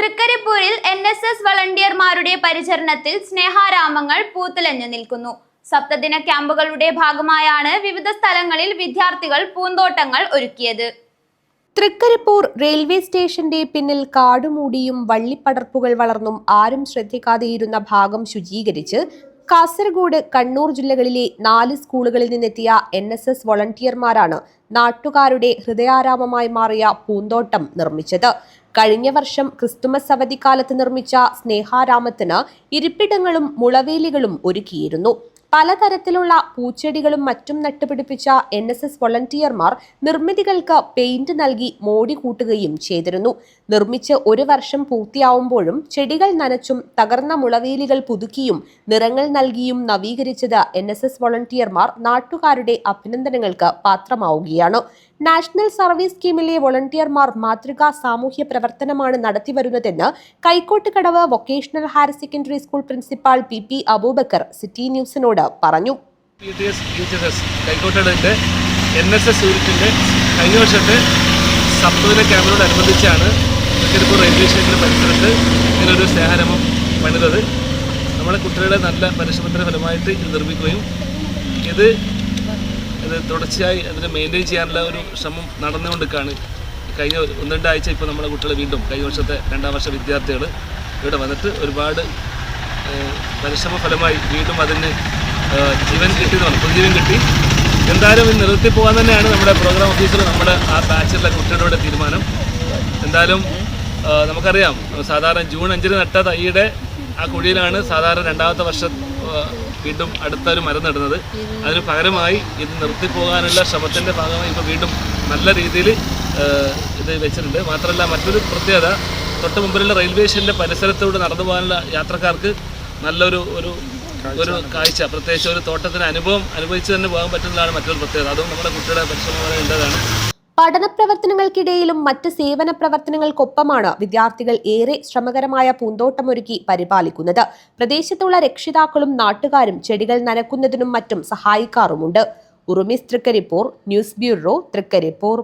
തൃക്കരിപ്പൂരിൽ N S S വളണ്ടിയർമാരുടെ പരിചരണത്തിൽ സ്നേഹാരാമങ്ങൾ പൂത്തുലഞ്ഞു നിൽക്കുന്നു. സപ്തദിന ക്യാമ്പുകളുടെ ഭാഗമായാണ് വിവിധ സ്ഥലങ്ങളിൽ വിദ്യാർത്ഥികൾ പൂന്തോട്ടങ്ങൾ ഒരുക്കിയത്. തൃക്കരിപ്പൂർ റെയിൽവേ സ്റ്റേഷന്റെ പിന്നിൽ കാടുമൂടിയും വള്ളിപ്പടർപ്പുകൾ വളർന്നും ആരും ശ്രദ്ധിക്കാതെയിരുന്ന ഭാഗം ശുചീകരിച്ച് കാസർഗോഡ് കണ്ണൂർ ജില്ലകളിലെ നാല് സ്കൂളുകളിൽ നിന്നെത്തിയ എൻ എസ് എസ് വോളണ്ടിയർമാരാണ് നാട്ടുകാരുടെ ഹൃദയാരാമമായി മാറിയ പൂന്തോട്ടം നിർമ്മിച്ചത്. കഴിഞ്ഞ വർഷം ക്രിസ്തുമസ് അവധിക്കാലത്ത് നിർമ്മിച്ച സ്നേഹാരാമത്തിന് ഇരിപ്പിടങ്ങളും മുളവേലികളും ഒരുക്കിയിരുന്നു. പലതരത്തിലുള്ള പൂച്ചെടികളും മറ്റും നട്ടുപിടിപ്പിച്ച എൻ എസ് എസ് വോളണ്ടിയർമാർ നിർമ്മിതികൾക്ക് പെയിന്റ് നൽകി മോടി കൂട്ടുകയും ചെയ്തിരുന്നു. നിർമ്മിച്ച് ഒരു വർഷം പൂർത്തിയാവുമ്പോഴും ചെടികൾ നനച്ചും തകർന്ന മുളവേലികൾ പുതുക്കിയും നിറങ്ങൾ നൽകിയും നവീകരിച്ചത് എൻ എസ് എസ് വോളണ്ടിയർമാർ നാട്ടുകാരുടെ അഭിനന്ദനങ്ങൾക്ക് പാത്രമാവുകയാണ്. നാഷണൽ സർവീസ് സ്കീമിലെ വോളണ്ടിയർമാർ മാതൃകാ സാമൂഹ്യ പ്രവർത്തനമാണ് നടത്തിവരുന്നതെന്ന് Kaikkottukadavu vocational higher secondary school principal P P Aboobacker city ന്യൂസിനോട് പറഞ്ഞു. എൻ എസ് എസ് യൂണിറ്റിന്റെ കഴിഞ്ഞ വർഷത്തെ സപ്തദിന ക്യാമ്പിനോടനുബന്ധിച്ചാണ് തൃക്കരിപ്പൂർ റെയിൽവേ സ്റ്റേഷന്റെ പരിസരത്ത് ഇങ്ങനൊരു സ്നേഹാരമം പണിതത്. നമ്മുടെ കുട്ടികളുടെ നല്ല പരിശ്രമത്തിന്റെ ഫലമായിട്ട് ഇത് നിർമ്മിക്കുകയും ഇത് ഇത് തുടർച്ചയായി അതിനെ മെയിന്റെയിൻ ചെയ്യാനുള്ള ഒരു ശ്രമം നടന്നുകൊണ്ടിരിക്കുകയാണ്. കഴിഞ്ഞ ഒന്ന് രണ്ടാഴ്ച ഇപ്പോൾ നമ്മുടെ കുട്ടികൾ വീണ്ടും കഴിഞ്ഞ വർഷത്തെ രണ്ടാം വർഷ വിദ്യാർത്ഥികൾ ഇവിടെ വന്നിട്ട് ഒരുപാട് പരിശ്രമ ഫലമായി വീണ്ടും അതിന് ജീവൻ കിട്ടി എന്ന് പറഞ്ഞു. പുതുജീവൻ കിട്ടി. എന്തായാലും ഇത് നിർത്തി പോകാൻ തന്നെയാണ് നമ്മുടെ പ്രോഗ്രാം ഓഫീസർ നമ്മുടെ ആ ബാച്ചിലെ കുട്ടികളുടെ തീരുമാനം. എന്തായാലും നമുക്കറിയാം സാധാരണ ജൂൺ അഞ്ചിന് നട്ട തൈയുടെ ആ കുഴിയിലാണ് സാധാരണ രണ്ടാമത്തെ വർഷം വീണ്ടും അടുത്തൊരു മരം നടുന്നത്. അതിന് പകരമായി ഇത് നിർത്തി പോകാനുള്ള ശ്രമത്തിന്റെ ഭാഗമായി ഇപ്പോൾ വീണ്ടും നല്ല രീതിയിൽ ഇത് വെച്ചിട്ടുണ്ട്. മാത്രമല്ല മറ്റൊരു പ്രത്യേകത തൊട്ട് മുമ്പിലുള്ള റെയിൽവേ സ്റ്റേഷന്റെ പരിസരത്തൂടെ നടന്നു പോകാനുള്ള യാത്രക്കാർക്ക് നല്ലൊരു ഒരു ഒരു കാഴ്ച. പ്രത്യേകിച്ച് ഒരു തോട്ടത്തിന് അനുഭവം അനുഭവിച്ച് തന്നെ പോകാൻ പറ്റുന്നതാണ് മറ്റൊരു പ്രത്യേകത. അതും നമ്മുടെ കുട്ടിയുടെ പരിശ്രമം വേണ്ടതാണ് പഠന പ്രവർത്തനങ്ങൾക്കിടയിലും മറ്റ് സേവന പ്രവർത്തനങ്ങൾക്കൊപ്പമാണ് വിദ്യാർത്ഥികൾ ഏറെ ശ്രമകരമായ പൂന്തോട്ടമൊരുക്കി പരിപാലിക്കുന്നത്. പ്രദേശത്തുള്ള രക്ഷിതാക്കളും നാട്ടുകാരും ചെടികൾ നനക്കുന്നതിനും മറ്റും സഹായിക്കാറുമുണ്ട്. ഉറുമിസ് തൃക്കരിപ്പൂർ ന്യൂസ് ബ്യൂറോ തൃക്കരിപ്പൂർ.